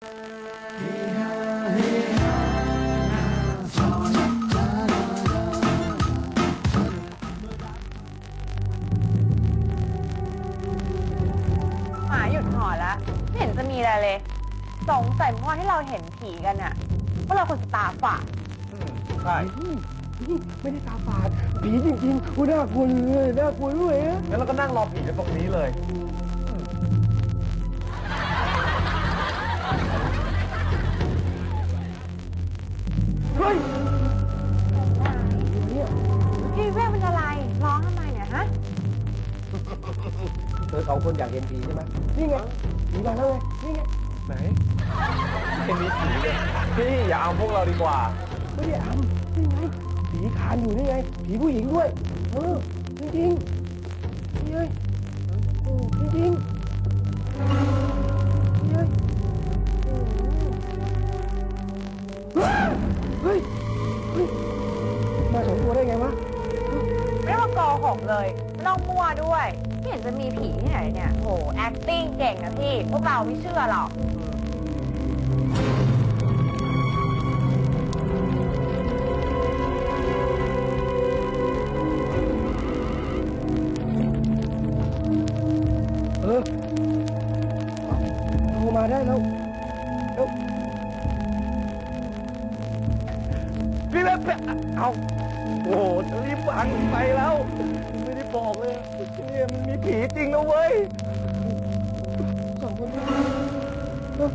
หมาหยุดหอนแล้วไม่เห็นจะมีอะไรเลย สงสัยเมื่อวานที่เราเห็นผีกันอะว่าเราควรจะตาฝาดใช่ไม่ได้ตาฝาดผีจริงๆกูน่ากลัวเลยน่ากลัวด้วยอะงั้นเราก็นั่งรอผีกันตรงนี้เลย เฮ้ยพี่เว้ยเป็นอะไร ร้องทำไมเนี่ยฮะ เธอสองคนอยากเห็นผีใช่ไหมนี่ไงผีมาแล้วไงนี่ไงไหนไม่มีผีเลยพี่อย่าเอาพวกเราดีกว่า ไม่ได้อำนี่ไงผีคานอยู่นี่ไง ผีผู้หญิงด้วย เออจริงๆนี่ไงเออจริง หกเลยไม่องมั่วด้วยไม่เห็นจะมีผีที่ไหนเนี่ยโห acting เก่งนะพี่ พวกเราไม่เชื่อหรอก เออโทรมาได้แล้วแล้วพี่เล็กเอา หจะรีบวางไปแล้ว ไม่ได้บอกเลยเนี่ยมันมีผีจริงนะเว้ยสองคนนี้เออ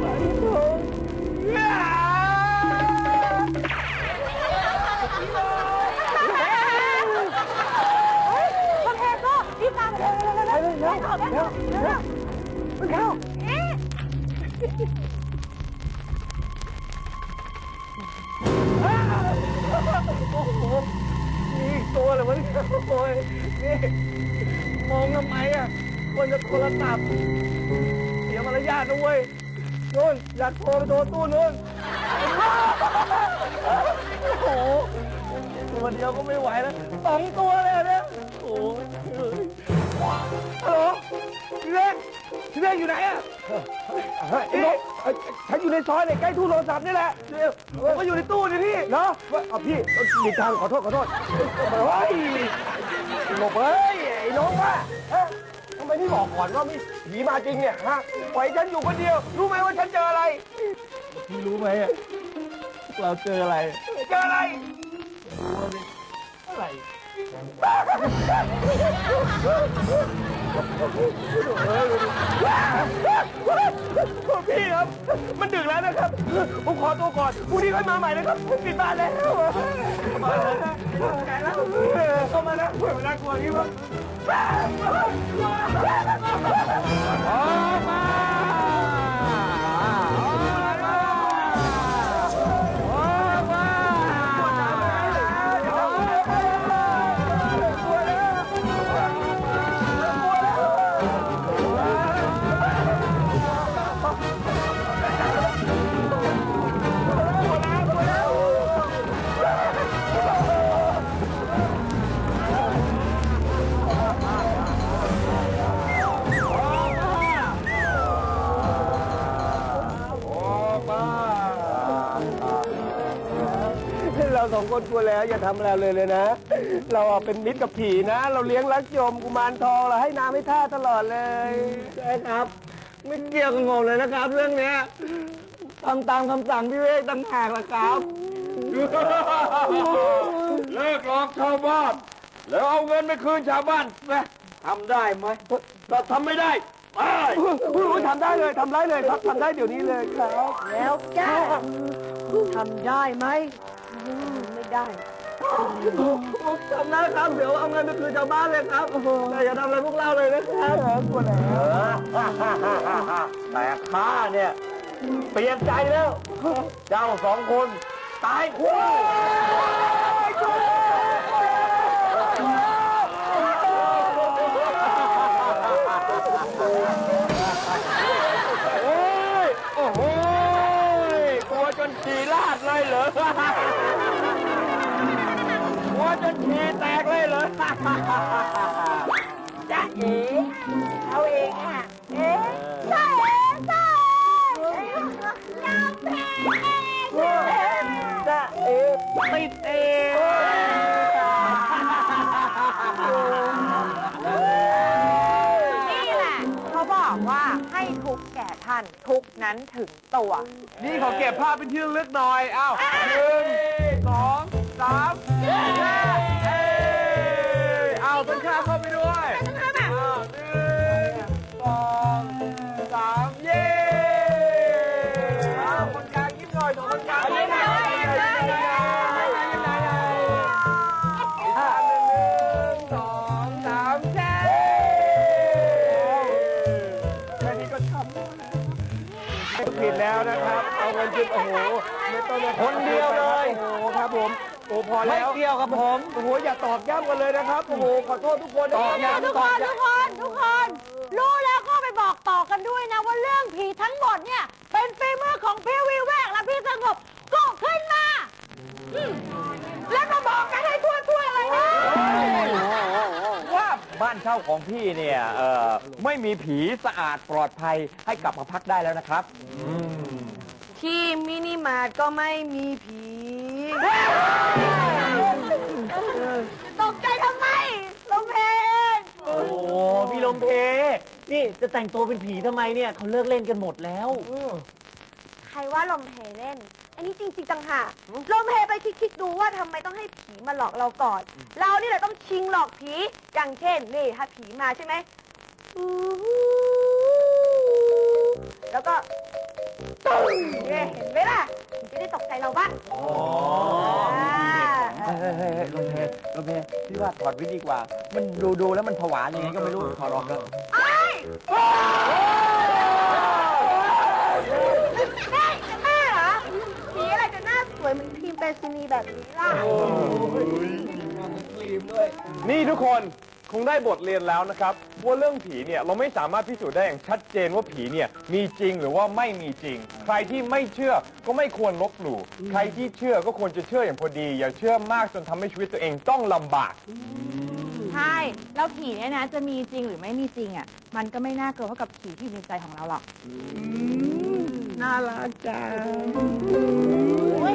ไปเถอะเฮ้ยคนแทนก็รีบตามไปเลยเร็วๆไปเลยเร็วๆเร็วเร็วเร็วมันเข้าเอ๊ะ โอ้โหมีอีกตัวเลยวะเนี่ยโอ้ยนี่มองทำไมอะควรจะโทรศัพท์เสียมารยาทนะเว้ยนู่นอยากโทรไปโทรตู้นู่นโอ้โหตัวเดียวก็ไม่ไหวแล้วสองตัวเลยอะเนี่ยโอ้ยฮัลโหลพี่เล็กพี่เล็กอยู่ไหนอะ ไอ้นกเอ้ยฉันอยู่ในซอยเนี่ยใกล้ตู้โทรศัพท์นี่แหละเดี๋ยวผมก็อยู่ในตู้นี่พี่เนาะว่าเอาพี่เอาหลีกทางขอโทษขอโทษเฮ้ยหลบเฮ้ยไอ้นกว่ะฮะทำไมไม่บอกก่อนว่ามีผีมาจริงเนี่ยฮะปล่อยฉันอยู่คนเดียว รู้ไหมว่าฉันเจออะไร พี่รู้ไหมอะเราเจออะไร เจออะไร อะไร พี่ครับ มันดึกแล้วนะครับ ผมขอตัวก่อนพรุ่งนี้ค่อยมาใหม่นะครับ ผมปิดบ้านแล้วมาแล้วแกแล้วเข้ามาแล้วเผื่อเวลากลัวที่ว่าออกมา องคนกลัวแล้ว อย่าทำอะไรเลยเลยนะ เราอะเป็นมิตรกับผีนะ เราเลี้ยงรักยมกุมารทองเราให้น้ำให้ท่าตลอดเลยใช่ครับ ไม่เกี่ยวกับงมเลยนะครับ เรื่องเนี้ยทำตามคำสั่งพี่เวกตั้งหากละครับ เลิกหลอกชาวบ้าน แล้วเอาเงินไปคืนชาวบ้านนะทำได้ไหมถ้าทำไม่ได้ไปทำได้เลยทำได้เลยครับทำได้เดี๋ยวนี้เลยครับ แล้วแกทำได้ไหมอืม ไม่ได้ทำนะครับ เดี๋ยวเอาเงินไปคืนชาวบ้านเลยครับแต่อย่าทำอะไรพวกเราเลยนะครับกลัวแล้วแต่ข้าเนี่ย เปลี่ยนใจแล้ว เจ้าสองคน ตายคู่โอ้ยโอ้โหกลัวจนฉี่ลาดเลยเหรอ รถแห่แตกเลยเหรอ จ๊ะเอ๋เอาเองอะ เอ๋จ๊ะเอ๋จ๊ะเอ๋ยอมแพ้เงจ๊ะเอ๋ติดเองนี่แหละเขาบอกว่าให้ทุกแก่ท่านทุกนั้นถึงตัว นี่ขอเก็บภาพเป็นที่ระลึกหน่อย เอ้าหนึ่งสอง สามเย้เอ้ยอ้าวต้นข้าวเข้าไปด้วยอ้าวหนึ่งสองสามเย้อ้าวคนกลางยิ้มหน่อยสองคนกลางยิ้มหน่อยยิ้มหน่อยยิ้มหน่อยยิ้มหน่อยอีกท่าหนึ่งหนึ่งสองสามเย้แค่นี้ก็ทำผิดแล้วนะครับ เอาเงินจุดโอ้โหไม่ต้องมาคนเดียวเลย โอ้โหครับผม โอ้พอแล้วไม่เกี่ยวกับผม โอ้โหอย่าตอกย้ำกันเลยนะครับ โอ้โหขอโทษทุกคนตอกย้ำ ทุกคนทุกคนทุกคน รู้แล้วก็ไปบอกต่อกันด้วยนะว่าเรื่องผีทั้งหมดเนี่ย เป็นฝีมือของพี่วิเวกและพี่สงบก็ขึ้นมาอืมแล้วก็บอกกันให้ทั่วๆเลยนะว่าบ้านเช่าของพี่เนี่ยเออไม่มีผีสะอาดปลอดภัยให้กลับมาพักได้แล้วนะครับ ที่มินิมาร์ทก็ไม่มีผี ตกใจทำไมลมเพนโอ้โหพี่ลมเพ นี่จะแต่งตัวเป็นผีทำไมเนี่ยเขาเลิกเล่นกันหมดแล้ว ใครว่าลมเพเล่น อันนี้จริงๆจังหากลมเพไปคิดๆดูว่าทำไมต้องให้ผีมาหลอกเราก่อน เรานี่แหละต้องชิงหลอกผี อย่างเช่นนี่ถ้าผีมาใช่ไหมอู้หูแล้วก็ตึ้งเนี่ยเห็นไหมล่ะผี จะได้ตกใจเราบ้างอ่าเฮ้ยเฮ้ยเฮ้ยลงเพลงเพพี่ว่าถอดวิดีกว่า มันดูดูแล้วมันผวายังไงก็ไม่รู้ถอดออกแล้วแม่จะแม่เหรอผีอะไรจะหน้าสวยเหมือนพิมพ์เปรซินีแบบนี้ล่ะ นี่ทุกคน คงได้บทเรียนแล้วนะครับว่าเรื่องผีเนี่ยเราไม่สามารถพิสูจน์ได้อย่างชัดเจนว่าผีเนี่ยมีจริงหรือว่าไม่มีจริง ใครที่ไม่เชื่อก็ไม่ควรลบหลู่ใครที่เชื่อก็ควรจะเชื่ออย่างพอดี อย่าเชื่อมากจนทำให้ชีวิตตัวเองต้องลำบาก ใช่ แล้วผีเนี่ยนะ จะมีจริงหรือไม่มีจริงอะ มันก็ไม่น่ากลัวเท่ากับผีที่อยู่ในใจของเราหรอก น่ารักจัง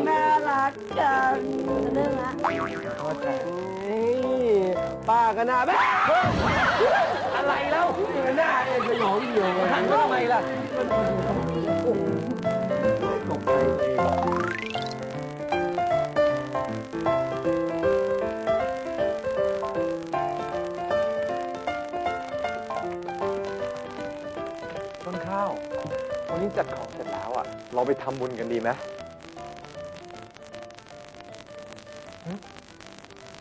น่ารักจังเรื่องละ ป้าก็น่าแม่อะไรแล้วหน้าเอ็นสยองเดียวเลยทำไมล่ะต้นข้าว วันนี้จัดของเสร็จแล้วอะ เราไปทำบุญกันดีไหม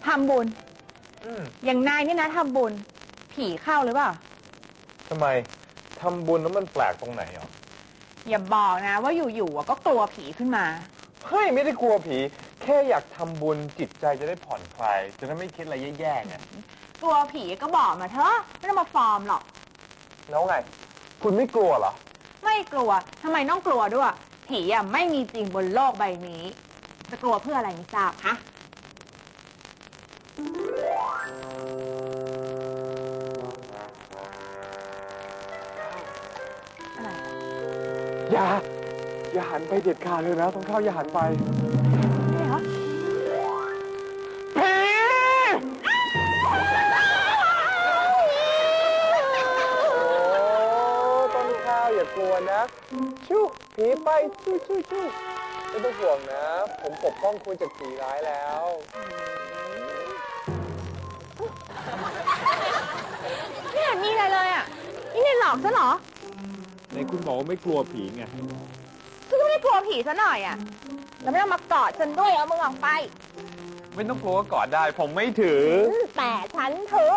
ทำบุญ อย่างนายนี่นะทำบุญ ผีเข้าหรือเปล่า ทำไมทำบุญแล้วมันแปลกตรงไหนอะอย่าบอกนะ ว่าอยู่ๆอะก็กลัวผีขึ้นมา เฮ้ยไม่ได้กลัวผี แค่อยากทำบุญจิตใจจะได้ผ่อนคลายจะได้ไม่คิดอะไรแย่ๆไงกลัวผีก็บอกมาเถอะไม่ต้องมาฟอร์มหรอก แล้วไง คุณไม่กลัวเหรอ ไม่กลัวทำไมต้องกลัวด้วย ผีอะไม่มีจริงบนโลกใบนี้ จะกลัวเพื่ออะไรไม่ทราบฮะ อะไร อย่า อย่าหันไปเด็ดขาดเลยนะ ต้องเข้าอย่าหันไปไม่เหรอผีโอ้ต้นข้าวอย่ากลัวนะชู้ผีไปชู้ชู้ชู้ไม่ต้องห่วงนะ ผมปกป้องคุณจากผีร้ายแล้ว นมีอะไรเลยอะ นี่เนี่ยหลอกซะเหรอในคุณบอกว่าไม่กลัวผีไง ฉันก็ไม่ได้กลัวผีซะหน่อยอะ แล้วไม่ต้องมากอดฉันด้วยเอามึงออกไป ไม่ต้องกลัวก็กอดได้ ผมไม่ถือ แต่ฉันเถอะ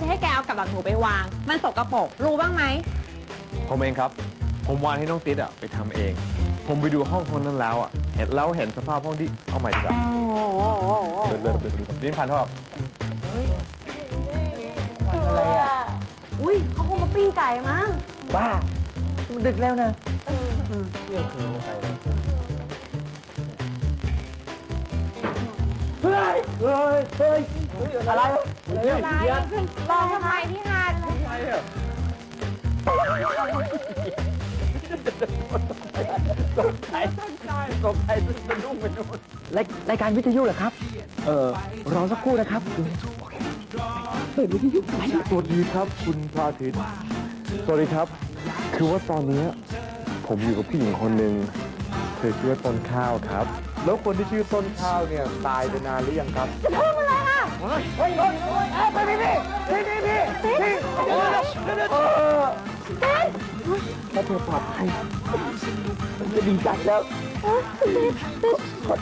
จะให้แกเอากับหลังหนูไปวาง มันสกรปรกรู้บ้างไหม ผมเองครับ ผมวานให้น้องติ๊ดอะไปทำเอง ผมไปดูห้องคนนั้นแล้วอะเห็นแล้วเห็นสภาพห้องที่เอาใหม่ดีกว่าเดินเดินเดินเดินนี่พันเท่าไหร่อุ้ยเขาคงมาปิ้งไก่มั้งบ้า มันดึกแล้วนะเฮ้ยเฮ้ยเฮ้ยอะไร อะไรรอทำไมพี่ฮันตกใจตกใจสะดุ้งไปหมดรายรายการวิทยุเหรอครับ เออรอสักครู่นะครับเปิดวิทยุไปสวัสดีครับ คุณพระอาทิตย์สวัสดีครับ คือว่าตอนนี้ผมอยู่กับผู้หญิงคนหนึ่งเธอชื่อว่าต้นข้าวครับ แล้วคนที่ชื่อต้นข้าวเนี่ยตายไปนานหรือยังครับจะพูดอะไรล่ะ เฮ้ยต้นเอ้ยไปพี่พี่พี่พี่พี่พี่เดี๋ยวเดี๋ยวเดี๋ยวเออถ้าเธอปลอดภัยมันจะดีใจแล้วขอขอ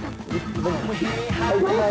ไอ้ทำไม